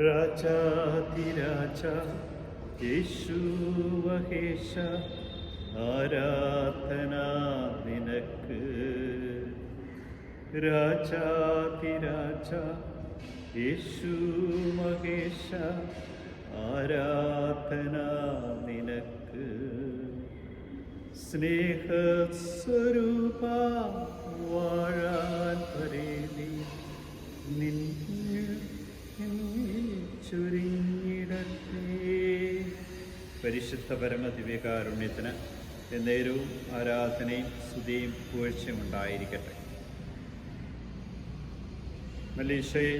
രാജാതിരാജ യേശു മഹേശ ആരാധന നിനക്ക്. രാജാതിരാജ യേശു മഹേശ ആരാധന നിനക്ക്. സ്നേഹസ്വരൂപ പരിശുദ്ധ പരമ ദിവ്യകാരുണ്യത്തിന് എന്നേരവും ആരാധനയും സ്തുതിയും പൂഴ്ചയും ഉണ്ടായിരിക്കട്ടെ. മലീഷയെ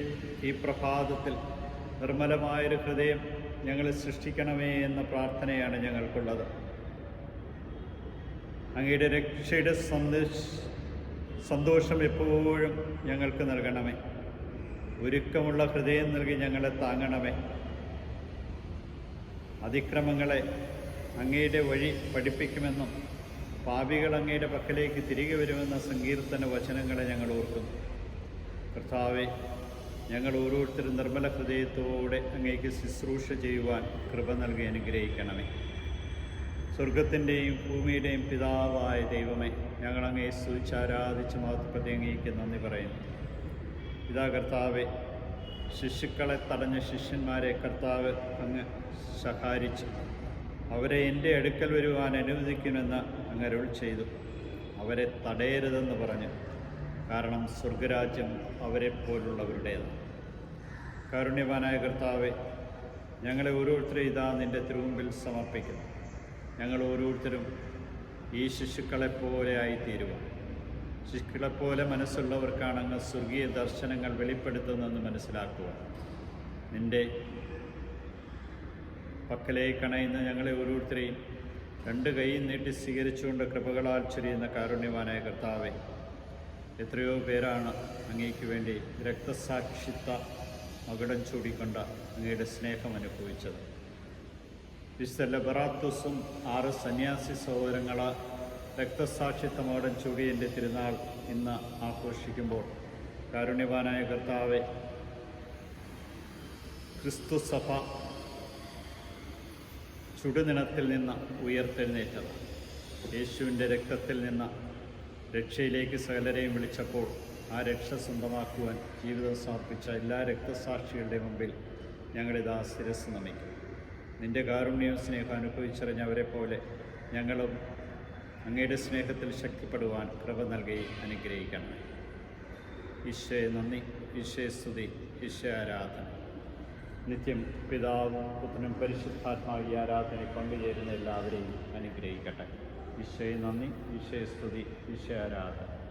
ഈ പ്രഭാതത്തിൽ നിർമ്മലമായൊരു ഹൃദയം ഞങ്ങളെ സൃഷ്ടിക്കണമേ എന്ന പ്രാർത്ഥനയാണ് ഞങ്ങൾക്കുള്ളത്. അങ്ങയുടെ രക്ഷയുടെ സന്ദേശ സന്തോഷം എപ്പോഴും ഞങ്ങൾക്ക് നൽകണമേ. ഒരുക്കമുള്ള ഹൃദയം നൽകി ഞങ്ങളെ താങ്ങണമേ. അതിക്രമങ്ങളെ അങ്ങയുടെ വഴി പഠിപ്പിക്കുമെന്നും പാപികൾ അങ്ങയുടെ പക്കലേക്ക് തിരികെ വരുമെന്ന സങ്കീർത്തന വചനങ്ങളെ ഞങ്ങൾ ഓർക്കുന്നു. കർത്താവെ ഞങ്ങൾ ഓരോരുത്തരും നിർമ്മല ഹൃദയത്തോടെ അങ്ങേക്ക് ശുശ്രൂഷ ചെയ്യുവാൻ കൃപ നൽകി അനുഗ്രഹിക്കണമേ. സ്വർഗത്തിന്റെയും ഭൂമിയുടെയും പിതാവായ ദൈവമേ ഞങ്ങൾ അങ്ങേ സ്തുതിച്ചാരാധിച്ച് മഹത്വപ്രതി അങ്ങേക്ക് നന്ദി പറയുന്നു. പിതാ കർത്താവെ ശിശുക്കളെ തടഞ്ഞ ശിഷ്യന്മാരെ കർത്താവ് അങ്ങ് സഹാരിച്ചു. അവരെ എന്റെ അടുക്കൽ വരുവാൻ അനുവദിക്കുമെന്ന് അങ്ങ് അരുൾ ചെയ്തു. അവരെ തടയരുതെന്ന് പറഞ്ഞു. കാരണം സ്വർഗരാജ്യം അവരെ പോലുള്ളവരുടേതാണ്. കാരുണ്യവാനായ കർത്താവെ ഞങ്ങളെ ഓരോരുത്തരും ഇതാ നിന്റെ തിരുമുമ്പിൽ സമർപ്പിക്കുന്നു. ഞങ്ങൾ ഓരോരുത്തരും ഈ ശിശുക്കളെപ്പോലെ ആയിത്തീരുക ശിശുക്കളെപ്പോലെ മനസ്സുള്ളവർക്കാണ് അങ്ങ് സ്വർഗീയ ദർശനങ്ങൾ വെളിപ്പെടുത്തുന്നതെന്ന് മനസ്സിലാക്കുക. നിന്റെ പക്കലേക്ക് അണയുന്ന ഞങ്ങളെ ഓരോരുത്തരെയും രണ്ട് കൈയും നീട്ടി സ്വീകരിച്ചുകൊണ്ട് കൃപകളാൽ ചൊരിയുന്ന കാരുണ്യവാനായ കർത്താവെ എത്രയോ പേരാണ് അങ്ങേക്ക് വേണ്ടി രക്തസാക്ഷിത്വ മകടം ചൂടിക്കൊണ്ട അങ്ങയുടെ സ്നേഹം അനുഭവിച്ചത്. വിശുദ്ധ ലബറാത്തുസും ആറ് സന്യാസി സഹോദരങ്ങള രക്തസാക്ഷിത്വ മകുടം ചൂടിയന്റെ തിരുനാൾ ഇന്ന് ആഘോഷിക്കുമ്പോൾ കാരുണ്യവാനായ കർത്താവെ ക്രിസ്തു സഭ ചുടുനിണത്തിൽ നിന്ന് ഉയർത്തെഴുന്നേറ്റത്. യേശുവിന്റെ രക്തത്തിൽ നിന്ന് രക്ഷയിലേക്ക് സകലരെയും വിളിച്ചപ്പോൾ ആ രക്ഷ സ്വന്തമാക്കുവാൻ ജീവിതം സമർപ്പിച്ച എല്ലാ രക്തസാക്ഷികളുടെ മുമ്പിൽ ഞങ്ങളിതാ ശിരസ് നമിക്കും. നിന്റെ കാരുണ്യവും സ്നേഹം അനുഭവിച്ചറിഞ്ഞവരെ പോലെ ഞങ്ങളും അങ്ങയുടെ സ്നേഹത്തിൽ ശക്തിപ്പെടുവാൻ കൃപ നൽകി അനുഗ്രഹിക്കണം. ഈശോയെ നന്ദി ഈശോയെ സ്തുതി ഈശോ ആരാധന. നിത്യം പിതാവും പുത്രനും പരിശുദ്ധാത്മാവി ആരാധനയിൽ പങ്കുചേരുന്ന എല്ലാവരെയും അനുഗ്രഹിക്കട്ടെ. ഈശോയെ നന്ദി ഈശോയെ സ്തുതി ഈശോ ആരാധന.